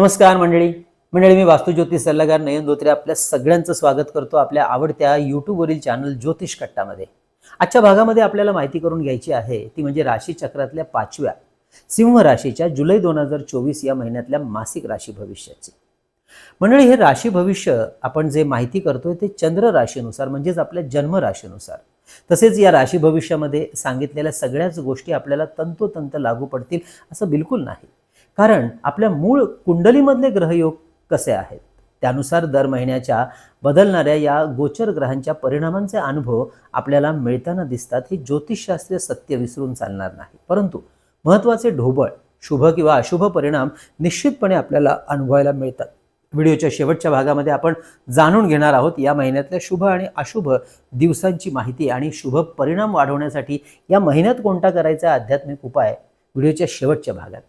नमस्कार मंडळी. मंडळी मी वास्तुज्योतिष सल्लागार नयन धोत्रे आपल्या सगळ्यांचं स्वागत करतो आपल्या आवडत्या यूट्यूबवरील चॅनल ज्योतिष कट्टामध्ये. आजच्या भागामध्ये आपल्याला माहिती करून घ्यायची आहे ती म्हणजे राशी चक्रातल्या पाचव्या सिंह राशीच्या जुलै दोन हजार चोवीस या महिन्यातल्या मासिक राशी भविष्याची. मंडळी हे राशी भविष्य आपण जे माहिती करतोय ते चंद्र राशीनुसार म्हणजेच आपल्या जन्म राशीनुसार. तसेच या राशी भविष्यामध्ये सांगितलेल्या सगळ्याच गोष्टी आपल्याला तंतोतंत लागू पडतील असं बिलकुल नाही. कारण आपल्या मूळ कुंडलीमधले ग्रहयोग कसे आहेत? त्यानुसार दर महिन्याच्या बदलणाऱ्या या गोचर ग्रहांच्या परिणामांचे अनुभव आपल्याला मिळताना दिसतात हे ज्योतिषशास्त्रीय सत्य विसरून चालणार नाही. परंतु महत्त्वाचे ढोबळ शुभ किंवा अशुभ परिणाम निश्चितपणे आपल्याला अनुभवायला मिळतात. व्हिडिओच्या शेवटच्या भागामध्ये आपण जाणून घेणार आहोत या महिन्यातल्या शुभ आणि अशुभ दिवसांची माहिती आणि शुभ परिणाम वाढवण्यासाठी या महिन्यात कोणता करायचा आध्यात्मिक उपाय? व्हिडिओच्या शेवटच्या भागात.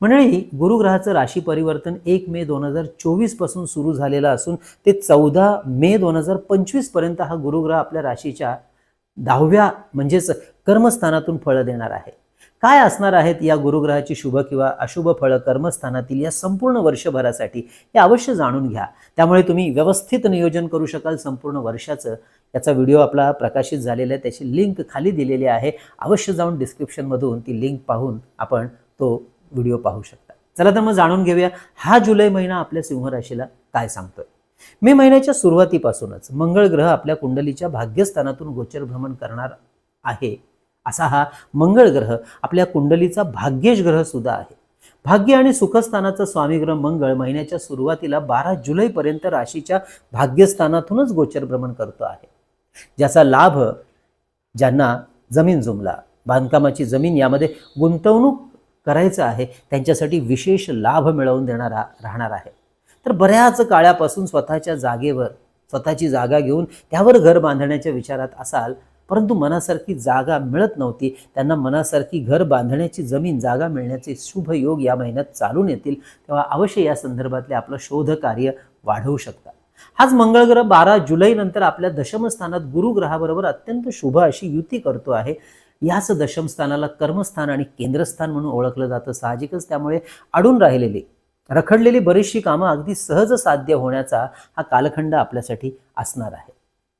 मंडळी गुरुग्रहाचं राशी परिवर्तन एक मे दोन हजार चोवीसपासून सुरू झालेलं असून ते चौदा मे दोन हजार पंचवीसपर्यंत हा गुरुग्रह आपल्या राशीच्या दहाव्या म्हणजेच कर्मस्थानातून फळं देणार आहे. काय असणार आहेत या गुरुग्रहाची शुभ किंवा अशुभ फळं कर्मस्थानातील या संपूर्ण वर्षभरासाठी हे अवश्य जाणून घ्या. त्यामुळे तुम्ही व्यवस्थित नियोजन करू शकाल संपूर्ण वर्षाचं. याचा व्हिडिओ आपला प्रकाशित झालेला आहे त्याची लिंक खाली दिलेली आहे. अवश्य जाऊन डिस्क्रिप्शनमधून ती लिंक पाहून आपण तो व्हिडिओ पाहू शकता. चला तर मग जाणून घेऊया हा जुलै महिना आपल्या सिंह राशीला काय सांगतोय. मे महिन्याच्या सुरुवातीपासूनच मंगळ ग्रह आपल्या कुंडलीच्या भाग्यस्थानातून गोचर भ्रमण करणार आहे. असा हा मंगळ ग्रह आपल्या कुंडलीचा भाग्येश ग्रह सुद्धा आहे. भाग्य आणि सुखस्थानाचा स्वामी ग्रह मंगळ महिन्याच्या सुरुवातीला बारा जुलैपर्यंत राशीच्या भाग्यस्थानातूनच गोचर भ्रमण करतो आहे. ज्याचा लाभ ज्यांना जमीन जुमला बांधकामाची जमीन यामध्ये गुंतवणूक करायचं आहे त्यांच्यासाठी विशेष लाभ मिळवून देणारा राहणार आहे. तर बऱ्याच काळापासून स्वतःच्या जागेवर स्वतःची जागा घेऊन त्यावर घर बांधण्याच्या विचारात असाल परंतु मनासारखी जागा मिळत नव्हती त्यांना मनासारखी घर बांधण्याची जमीन जागा मिळण्याचे शुभ योग या महिन्यात चालून येतील तेव्हा अवश्य या संदर्भातले आपलं शोध कार्य वाढवू शकता हाच मंगळ ग्रह बारा जुलैनंतर आपल्या दशमस्थानात गुरुग्रहाबरोबर अत्यंत शुभ अशी युती करतो आहे. याच दशमस्थानाला कर्मस्थान आणि केंद्रस्थान म्हणून ओळखलं जातं. साहजिकच त्यामुळे अडून राहिलेली रखडलेली बरीचशी कामं अगदी सहज साध्य होण्याचा हा कालखंड आपल्यासाठी असणार आहे.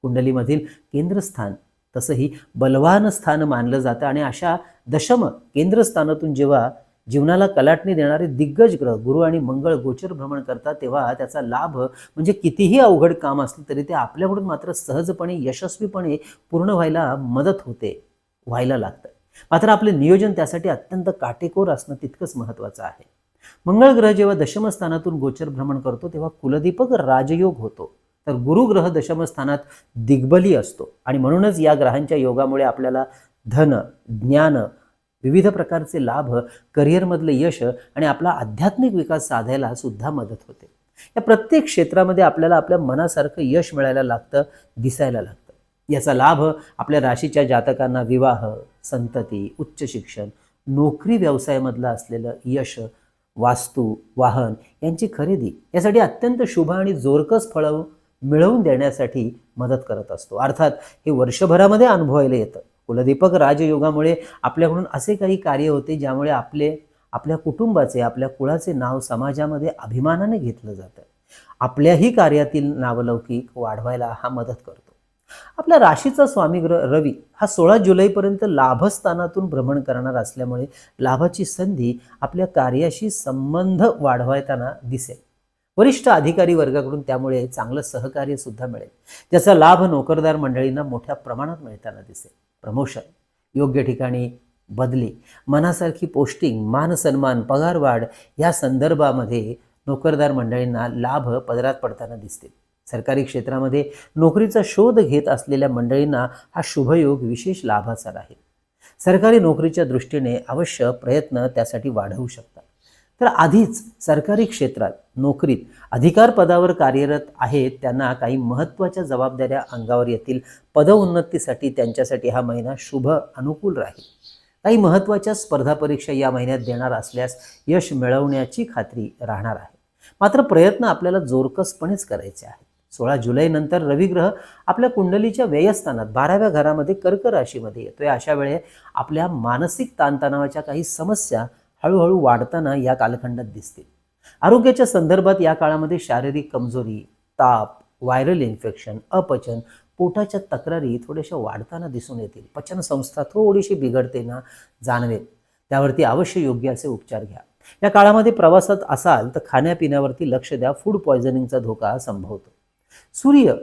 कुंडलीमधील केंद्रस्थान तसंही बलवान स्थान मानलं जातं आणि अशा दशम केंद्रस्थानातून जेव्हा जीवनाला कलाटणी देणारे दिग्गज ग्रह गुरु आणि मंगळ गोचर भ्रमण करतात तेव्हा त्याचा लाभ म्हणजे कितीही अवघड काम असलं तरी ते आपल्याकडून मात्र सहजपणे यशस्वीपणे पूर्ण व्हायला मदत होते. व्हायला लागतं मात्र आपले नियोजन त्यासाठी अत्यंत काटेकोर असणं तितकंच महत्त्वाचं आहे. मंगळ ग्रह जेव्हा दशमस्थानातून गोचर भ्रमण करतो तेव्हा कुलदीपक राजयोग होतो. तर गुरुग्रह दशमस्थानात दिग्बली असतो. आणि म्हणूनच या ग्रहांच्या योगामुळे आपल्याला धन ज्ञान विविध प्रकारचे लाभ करिअरमधलं यश आणि आपला आध्यात्मिक विकास साधायला सुद्धा मदत होते. या प्रत्येक क्षेत्रामध्ये आपल्याला आपल्या मनासारखं यश मिळायला लागतं दिसायला लागतं. याचा लाभ आपल्या राशीच्या जातकांना विवाह संतती उच्च शिक्षण नोकरी व्यवसायामधलं असलेलं यश वास्तू वाहन यांची खरेदी यासाठी अत्यंत शुभ आणि जोरकस फळं मिळवून देण्यासाठी मदत करत असतो. अर्थात हे वर्षभरामध्ये अनुभवायला येतं. कुलदीपक राजयोगामुळे आपल्याकडून असे काही कार्य होते ज्यामुळे आपले आपल्या कुटुंबाचे आपल्या कुळाचे नाव समाजामध्ये अभिमानाने घेतलं जातं. आपल्याही कार्यातील नावलौकिक वाढवायला हा मदत करतो. आपल्या राशीचा स्वामी ग्रह रवी हा सोळा जुलैपर्यंत लाभस्थानातून भ्रमण करणार असल्यामुळे लाभाची संधी आपल्या कार्याशी संबंध वाढवायताना दिसेल. वरिष्ठ अधिकारी वर्गाकडून त्यामुळे चांगलं सहकार्य सुद्धा मिळेल. ज्याचा लाभ नोकरदार मंडळींना मोठ्या प्रमाणात मिळताना दिसेल. प्रमोशन योग्य ठिकाणी बदली मनासारखी पोस्टिंग मान सन्मान पगारवाढ या संदर्भामध्ये नोकरदार मंडळींना लाभ पदरात पडताना दिसतील. सरकारी क्षेत्रामध्ये नोकरीचा शोध घेत असलेल्या मंडळींना हा शुभयोग विशेष लाभाचा राहील. सरकारी नोकरीच्या दृष्टीने अवश्य प्रयत्न त्यासाठी वाढवू शकतात. तर आधीच सरकारी क्षेत्रात नोकरीत अधिकार पदावर कार्यरत आहेत त्यांना काही महत्त्वाच्या जबाबदाऱ्या अंगावर येतील. पदोन्नतीसाठी त्यांच्यासाठी हा महिना शुभ अनुकूल राहील. काही महत्त्वाच्या स्पर्धा परीक्षा या महिन्यात देणार असल्यास यश मिळवण्याची खात्री राहणार आहे. मात्र प्रयत्न आपल्याला जोरकसपणेच करायचे आहेत. सोळा जुलैनंतर रविग्रह आपल्या कुंडलीच्या व्ययस्थानात बाराव्या घरामध्ये कर्क राशीमध्ये येतोय. अशा वेळे आपल्या मानसिक ताणतणावाच्या काही समस्या हळूहळू वाढताना या कालखंडात दिसतील. आरोग्याच्या संदर्भात या काळामध्ये शारीरिक कमजोरी ताप व्हायरल इन्फेक्शन अपचन पोटाच्या तक्रारी थोड्याशा वाढताना दिसून येतील. पचनसंस्था थोडीशी बिघडते ना जाणवेल. त्यावरती अवश्य योग्य असे उपचार घ्या. या काळामध्ये प्रवासात असाल तर खाण्यापिण्यावरती लक्ष द्या. फूड पॉयझनिंगचा धोका संभवतो. सूर्य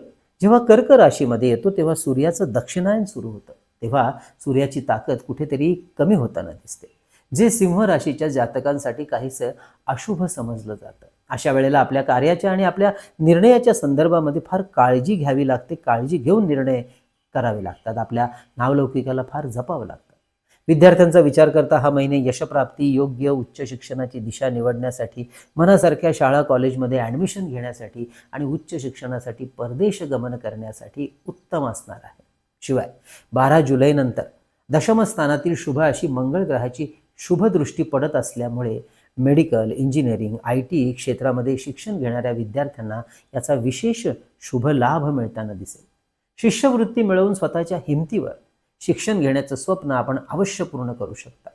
जेव्हा कर्क राशीमध्ये येतो तेव्हा सूर्याचं दक्षिणायन सुरू होतं. तेव्हा सूर्याची ताकद कुठेतरी कमी होताना दिसते. जे सिंह राशीच्या जातकांसाठी काहीसं अशुभ समजलं जातं. अशा वेळेला आपल्या कार्याच्या आणि आपल्या निर्णयाच्या संदर्भामध्ये फार काळजी घ्यावी लागते. काळजी घेऊन निर्णय करावे लागतात. आपल्या नावलौकिकाला फार जपावं लागतं. विद्यार्थ्यांचा विचार करता हा महिने यशप्राप्ती योग्य उच्च शिक्षणाची दिशा निवडण्यासाठी मनासारख्या शाळा कॉलेजमध्ये ॲडमिशन घेण्यासाठी आणि उच्च शिक्षणासाठी परदेश गमन करण्यासाठी उत्तम असणार आहे. शिवाय बारा जुलैनंतर दशमस्थानातील शुभ अशी मंगळ ग्रहाची शुभदृष्टी पडत असल्यामुळे मेडिकल इंजिनिअरिंग आय टी क्षेत्रामध्ये शिक्षण घेणाऱ्या विद्यार्थ्यांना याचा विशेष शुभ लाभ मिळताना दिसेल. शिष्यवृत्ती मिळवून स्वतःच्या हिमतीवर शिक्षण घेण्याचं स्वप्न आपण अवश्य पूर्ण करू शकता.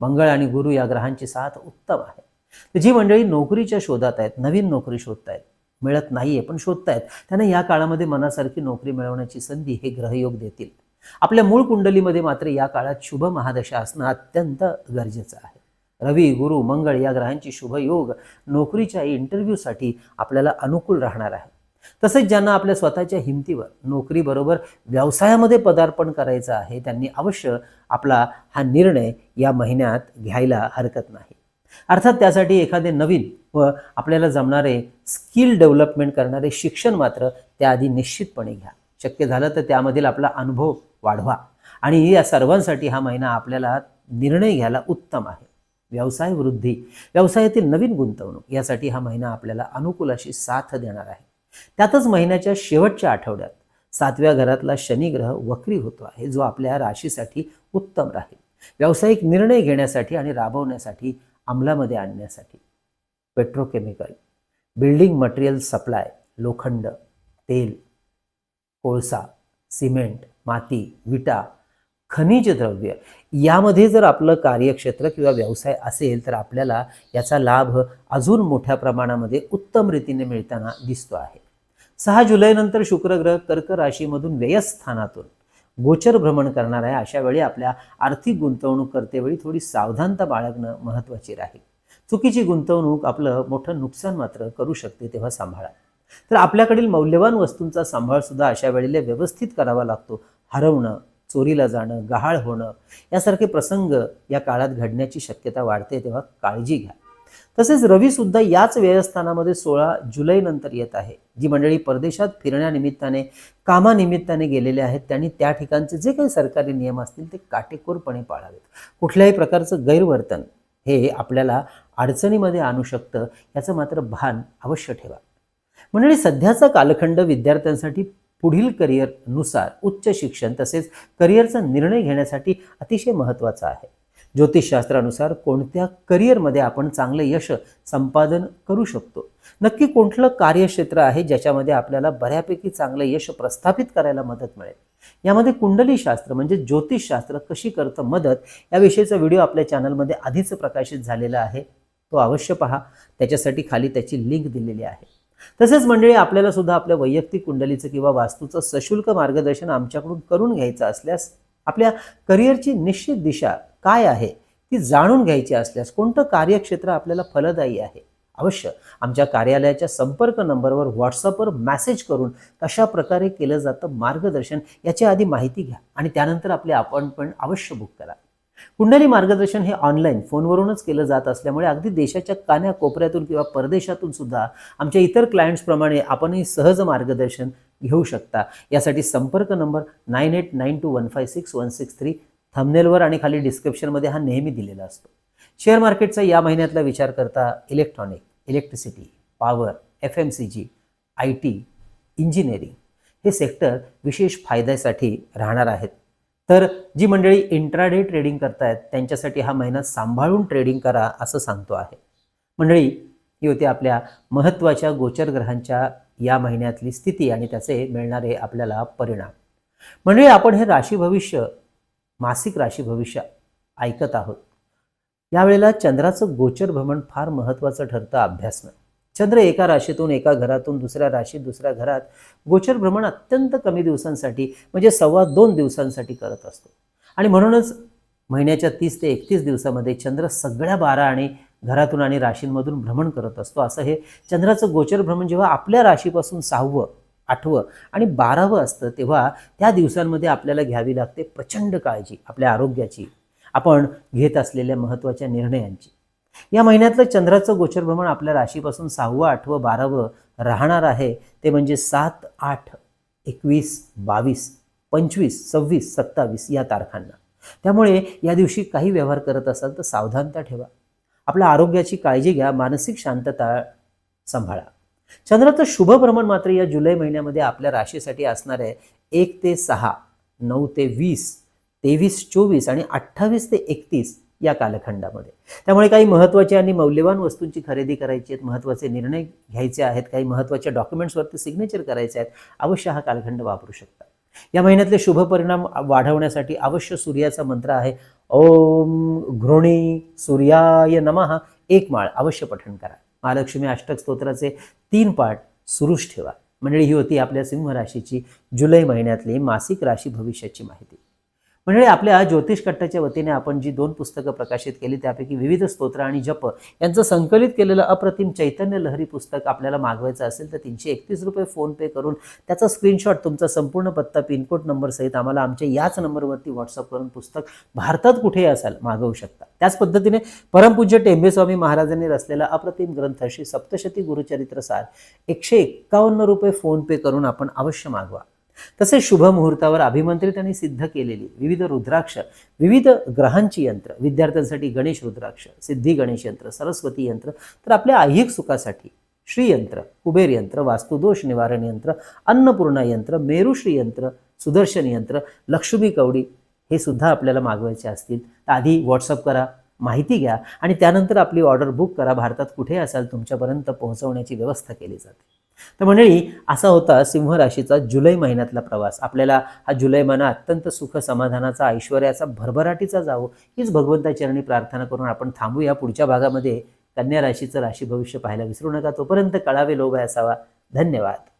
मंगळ आणि गुरु या ग्रहांची साथ उत्तम आहे. जी मंडळी नोकरीच्या शोधात आहेत नवीन नोकरी शोधतायत मिळत नाहीये पण शोधतायत त्यांना या काळामध्ये मनासारखी नोकरी मिळवण्याची संधी हे ग्रहयोग देतील. आपल्या मूळ कुंडलीमध्ये मात्र या काळात शुभ महादशा असणं अत्यंत गरजेचं आहे. रवी गुरु मंगळ या ग्रहांची शुभ योग नोकरीच्या इंटरव्ह्यूसाठी आपल्याला अनुकूल राहणार आहे. तसेच ज्यांना आपल्या स्वतःच्या हिमतीवर नोकरीबरोबर व्यवसायामध्ये पदार्पण करायचं आहे त्यांनी अवश्य आपला हा निर्णय या महिन्यात घ्यायला हरकत नाही. अर्थात त्यासाठी एखादे नवीन व आपल्याला जमणारे स्किल डेव्हलपमेंट करणारे शिक्षण मात्र त्याआधी निश्चितपणे घ्या. शक्य झालं तर त्यामधील आपला अनुभव वाढवा आणि या सर्वांसाठी हा महिना आपल्याला निर्णय घ्यायला उत्तम आहे. व्यवसाय वृद्धी व्यवसायातील नवीन गुंतवणूक यासाठी हा महिना आपल्याला अनुकूल अशी साथ देणार आहे. त्यातच महिन्याच्या शेवटच्या आठवड्यात सातव्या घरातला शनिग्रह वक्री होतो आहे जो आपल्या राशीसाठी उत्तम राहील. व्यावसायिक निर्णय घेण्यासाठी आणि राबवण्यासाठी अंमलामध्ये आणण्यासाठी. पेट्रोकेमिकल बिल्डिंग मटेरियल सप्लाय लोखंड तेल कोळसा सिमेंट माती विटा खनिज द्रव्य यामध्ये जर आपलं कार्यक्षेत्र किंवा व्यवसाय असेल तर आपल्याला याचा लाभ अजून मोठ्या प्रमाणामध्ये उत्तम रीतीने मिळताना दिसतो आहे. सहा जुलैनंतर शुक्रग्रह कर्क राशीमधून व्ययस्थानातून गोचर भ्रमण करणार आहे. अशा वेळी आपल्या आर्थिक गुंतवणूक करतेवेळी थोडी सावधानता बाळगणं महत्त्वाची राहील. चुकीची गुंतवणूक आपलं मोठं नुकसान मात्र करू शकते तेव्हा सांभाळा. तर आपल्याकडील मौल्यवान वस्तूंचा सांभाळ सुद्धा अशा वेळेला व्यवस्थित करावा लागतो. हरवणं चोरीला जाणं गहाळ होणं यासारखे प्रसंग या काळात घडण्याची शक्यता वाढते तेव्हा काळजी घ्या. तसेच रवी सुद्धा याच व्यवस्थानामध्ये सोळा जुलै नंतर येत आहे. जी मंडळी परदेशात फिरण्यानिमित्ताने कामानिमित्ताने गेलेले आहेत त्यांनी त्या ठिकाणचे जे काही सरकारी नियम असतील ते काटेकोरपणे पाळावेत. कुठल्याही प्रकारचं गैरवर्तन हे आपल्याला अडचणीमध्ये आणू शकतं याचं मात्र भान अवश्य ठेवा. मंडळी सध्याचा कालखंड विद्यार्थ्यांसाठी पुढील करिअरनुसार उच्च शिक्षण तसेच करिअरचा निर्णय घेण्यासाठी अतिशय महत्त्वाचा आहे. ज्योतिषशास्त्रानुसार कोणत्या करिअरमध्ये आपण चांगलं यश संपादन करू शकतो? नक्की कोणतं कार्यक्षेत्र आहे ज्याच्यामध्ये आपल्याला बऱ्यापैकी चांगलं यश प्रस्थापित करायला मदत मिळेल? यामध्ये कुंडलीशास्त्र म्हणजे ज्योतिषशास्त्र कशी करतं मदत याविषयीचा व्हिडिओ आपल्या चॅनलमध्ये आधीच प्रकाशित झालेला आहे. तो अवश्य पहा. त्याच्यासाठी खाली त्याची लिंक दिलेली आहे. तसेच मंडळी आपल्याला सुद्धा आपल्या वैयक्तिक कुंडलीचं किंवा वास्तूचं सशुल्क मार्गदर्शन आमच्याकडून करून घ्यायचं असल्यास आपल्या करिअरची निश्चित दिशा काय आहे ती जाणून घ्यायची असल्यास कोणतं कार्यक्षेत्र आपल्याला फलदायी आहे? अवश्य. आमच्या कार्यालयाच्या संपर्क नंबरवर व्हॉट्सअपवर मॅसेज करून कशा प्रकारे केलं जातं मार्गदर्शन याची आधी माहिती घ्या आणि त्यानंतर आपले अपॉइंटमेंट अवश्य बुक करा. कुंडली मार्गदर्शन हे ऑनलाईन फोनवरूनच केलं जात असल्यामुळे अगदी देशाच्या कान्या कोपऱ्यातून किंवा परदेशातून सुद्धा आमच्या इतर क्लायंट्सप्रमाणे आपणही सहज मार्गदर्शन घेऊ शकता. यासाठी संपर्क number nine eight nine two one five six one six three थंबनेलवर आणि खाली डिस्क्रिप्शनमध्ये हा नेहमी दिलेला असतो. शेअर मार्केटचा या महिन्यातला विचार करता electronic electricity power F M C G I T engineering हे सेक्टर विशेष फायद्यासाठी राहणार आहेत. तर जी मंडळी इंट्राडे ट्रेडिंग करतायत त्यांच्यासाठी हा महिना सांभाळून ट्रेडिंग करा असं सांगतो आहे. मंडळी ही होती आपल्या महत्त्वाच्या गोचर ग्रहांच्या या महिन्यातली स्थिती आणि त्याचे मिळणारे आपल्याला परिणाम. मंडळी आपण हे राशी भविष्य मासिक राशी भविष्य ऐकत आहोत. यावेळेला चंद्राचं गोचर भ्रमण फार महत्त्वाचं ठरतं अभ्यासनं. चंद्र एका राशीतून एका घरातून दुसऱ्या राशीत दुसऱ्या घरात गोचर भ्रमण अत्यंत कमी दिवसांसाठी म्हणजे सव्वा दोन दिवसांसाठी करत असतो. आणि म्हणूनच महिन्याच्या तीस ते एकतीस दिवसामध्ये चंद्र सगळ्या बारा आणि घरातून आणि राशींमधून भ्रमण करत असतो. असं हे चंद्राचं गोचर भ्रमण जेव्हा आपल्या राशीपासून सहावं आठवं आणि बारावं असतं तेव्हा त्या दिवसांमध्ये आपल्याला घ्यावी लागते प्रचंड काळजी आपल्या आरोग्याची. आपण घेत असलेल्या महत्त्वाच्या निर्णयांची. या महिन्यातलं चंद्राचं गोचर भ्रमण आपल्या राशीपासून सहावं आठवं बारावं राहणार आहे. ते म्हणजे सात आठ एकवीस बावीस पंचवीस सव्वीस सत्तावीस या तारखांना. त्यामुळे या दिवशी काही व्यवहार करत असाल तर सावधानता ठेवा. आपल्या आरोग्याची काळजी घ्या मानसिक शांतता सांभाळा. चंद्राचं शुभ भ्रमण मात्र या जुलै महिन्यामध्ये आपल्या राशीसाठी असणार आहे. एक ते सहा नऊ ते वीस तेवीस चोवीस आणि अठ्ठावीस ते एकतीस या कालखंडामध्ये. त्यामुळे काही महत्त्वाच्या आणि मौल्यवान वस्तूंची खरेदी करायची आहेत महत्त्वाचे निर्णय घ्यायचे आहेत काही महत्त्वाच्या डॉक्युमेंट्सवरती सिग्नेचर करायचे आहेत अवश्य हा कालखंड वापरू शकता. या महिन्यातले शुभ परिणाम वाढवण्यासाठी अवश्य सूर्याचा मंत्र आहे. ओम घृणी सूर्याय नमः. एक माळ अवश्य पठण करा. महालक्ष्मी अष्टक स्तोत्राचे तीन पाठ सुरूच ठेवा. मंडळी ही होती आपल्या सिंह राशीची जुलै महिन्यातली मासिक राशी भविष्याची माहिती. मंडळी आपल्या ज्योतिष कट्टाच्या वतीने आपण जी दोन पुस्तकं प्रकाशित केली त्यापैकी विविध स्तोत्र आणि जप यांचं संकलित केलेलं अप्रतिम चैतन्य लहरी पुस्तक आपल्याला मागवायचं असेल तर तीनशे एकतीस रुपये फोनपे करून त्याचा स्क्रीनशॉट तुमचा संपूर्ण पत्ता पिनकोड नंबरसहित आम्हाला आमच्या याच नंबरवरती व्हॉट्सअप करून पुस्तक भारतात कुठेही असाल मागवू शकता. त्याच पद्धतीने परमपूज्य टेंबेस्वामी महाराजांनी रचलेला अप्रतिम ग्रंथ श्री सप्तशती गुरुचरित्र सार एकशे एक्कावन्न रुपये फोनपे करून आपण अवश्य मागवा. तसेच शुभ मुहूर्तावर अभिमंत्रित आणि सिद्ध केलेली विविध रुद्राक्ष विविध ग्रहांची यंत्र विद्यार्थ्यांसाठी गणेश रुद्राक्ष सिद्धी गणेश यंत्र सरस्वती यंत्र तर आपल्या ऐहिक सुखासाठी श्रीयंत्र कुबेर यंत्र वास्तुदोष निवारण यंत्र अन्नपूर्णा यंत्र मेरुश्री यंत्र सुदर्शन यंत्र लक्ष्मी कवडी हे सुद्धा आपल्याला मागवायचे असतील. तर आधी व्हॉट्सअप करा माहिती घ्या आणि त्यानंतर आपली ऑर्डर बुक करा. भारतात कुठे असाल तुमच्यापर्यंत पोहोचवण्याची व्यवस्था केली जाते. तर मंडळी असा होता सिंह राशीचा जुलै महिन्यातला प्रवास. आपल्याला हा जुलै महिना अत्यंत सुख समाधानाचा ऐश्वर्याचा भरभराटीचा जावो हीच भगवंताचरणी प्रार्थना करून आपण थांबूया. पुढच्या भागामध्ये कन्या राशीचं राशी भविष्य पाहायला विसरू नका. तोपर्यंत कळावे लोभ असावा. धन्यवाद.